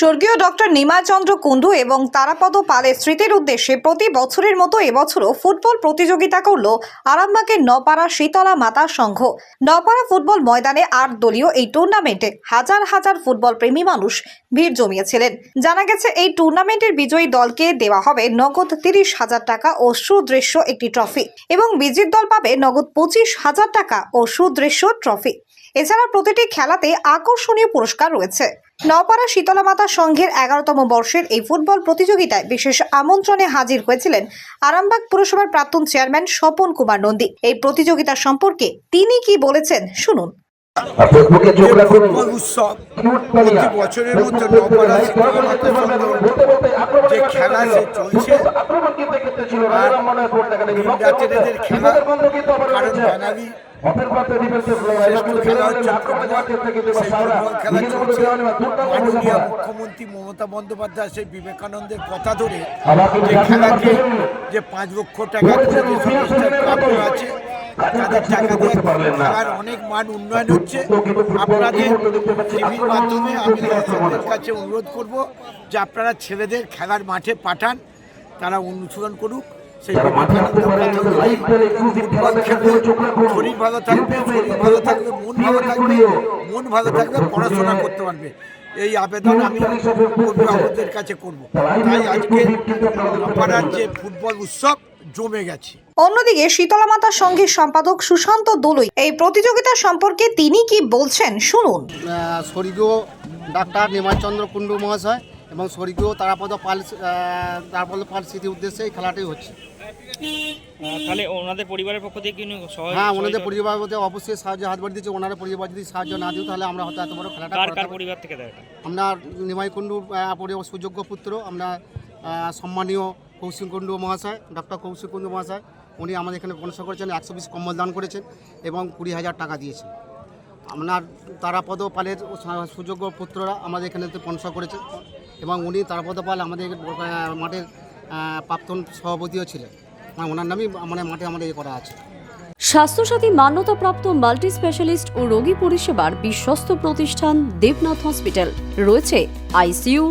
স্বর্গীয় ডক্টর নিমাচন্দ্র কুণ্ডু এবং তারাপদ পালের স্মৃতির উদ্দেশ্যে প্রতি বছরের মতো এবছরও ফুটবল প্রতিযোগিতা করল আরামবাগের নপাড়া শীতলা মাতা সংঘ। নপাড়া ফুটবল ময়দানে আট দলীয় এই টুর্নামেন্টে হাজার হাজার ফুটবল প্রেমী মানুষ ভিড় জমিয়েছিলেন। জানা গেছে, এই টুর্নামেন্টের বিজয়ী দলকে দেওয়া হবে নগদ তিরিশ হাজার টাকা ও সুদৃশ্য একটি ট্রফি এবং বিজয়ী দল পাবে নগদ পঁচিশ হাজার টাকা ও সুদৃশ্য ট্রফি। এছাড়া প্রতিটি খেলাতে আকর্ষণীয় পুরস্কার রয়েছে। নওপাড়া শীতলা মাতা সংঘের এগারোতম বর্ষের এই ফুটবল প্রতিযোগিতায় বিশেষ আমন্ত্রণে হাজির হয়েছিলেন আরামবাগ পুরসভার প্রাক্তন চেয়ারম্যান স্বপন কুমার নন্দী। এই প্রতিযোগিতা সম্পর্কে তিনি কি বলেছেন শুনুন। উৎসব প্রতি বছরের নপাড়া যে খেলা চলছে আর কারণ বাঙালি মুখ্যমন্ত্রী মমতা বন্দ্যোপাধ্যায় সেই বিবেকানন্দের কথা ধরে যে পাঁচ লক্ষ টাকা আছে তাদের টাকা দিয়ে অনেক মান উন্নয়ন হচ্ছে। আপনাদের টিভির মাধ্যমে আমি দর্শকদের কাছে অনুরোধ করব যে আপনারা ছেলেদের খেলার মাঠে পাঠান তারা অনুসরণ করুক। যারা মাঠে নামতে পারে বিবেকানন্দের কথা পেলে এক্সক্লুসিভ খেলা দেখার চোখ রাখুন। শরীর ভালো থাকবে শরীর ভালো থাকবে মন ভালো থাকবে মন ভালো থাকবে পড়াশোনা করতে পারবে। এই আবেদন আমি অভিভাবকদের কাছে করব। তাই আজকে পাড়ার যে ফুটবল উৎসব জমে গেছে। অন্যদিকে শীতলা মাতা সংঘের সম্পাদক সুশান্ত দলুই এই প্রতিযোগিতা সম্পর্কে তিনি কি বলছেন শুনুন। স্বর্গীয় ডাক্তার নিমাচন্দ্র কুণ্ডু মহাশয় এবং স্বর্গীয় তারাপদ পাল তারাপদ পাল স্মৃতির উদ্দেশ্যে এই খেলাটি হচ্ছে। তাহলে ওনাদের পরিবারের পক্ষ থেকে কিন্তু হ্যাঁ ওনাদের সহায়তা- পরিবার বলতে অবশ্যই সাহায্য হাত বাড়ি দিচ্ছে ওনারা পরিবার যদি সাহায্য না দিও তাহলে আমরা হয়তো এত বড় খেলাটা কার কার পরিবার থেকে দেয়? আমরা নিমাই কুণ্ডু পরিবার সুযোগ্য পুত্র আমরা সম্মানীয় কৌশিক কুণ্ডু মহাশয় ডক্টর কৌশিক কুণ্ডু মহাশয় উনি আমাদের এখানে স্পন্সর করেছেন একশো বিশ কম্বল দান করেছেন এবং কুড়ি হাজার টাকা দিয়েছেন। আপনার তারাপদ পালের সুযোগ্য পুত্ররা আমাদের এখানে স্পন্সর করেছেন এবং উনি তারাপদ পাল আমাদের মাঠের প্রাক্তন সভাপতিও ছিলেন। মানে ওনার নামই মানে মাঠে আমাদের এ করা আছে। স্বাস্থ্যসাথী মান্যতাপ্রাপ্ত মাল্টি স্পেশালিস্ট ও রোগী পরিষেবার বিশ্বস্ত প্রতিষ্ঠান দেবনাথ হসপিটাল। রয়েছে ICU,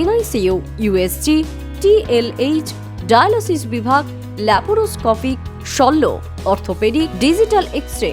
NICU, USG, TLH, dialysis বিভাগ, ল্যাপারোস্কোপিক, শল্য, অর্থোপেডিক, ডিজিটাল এক্স রে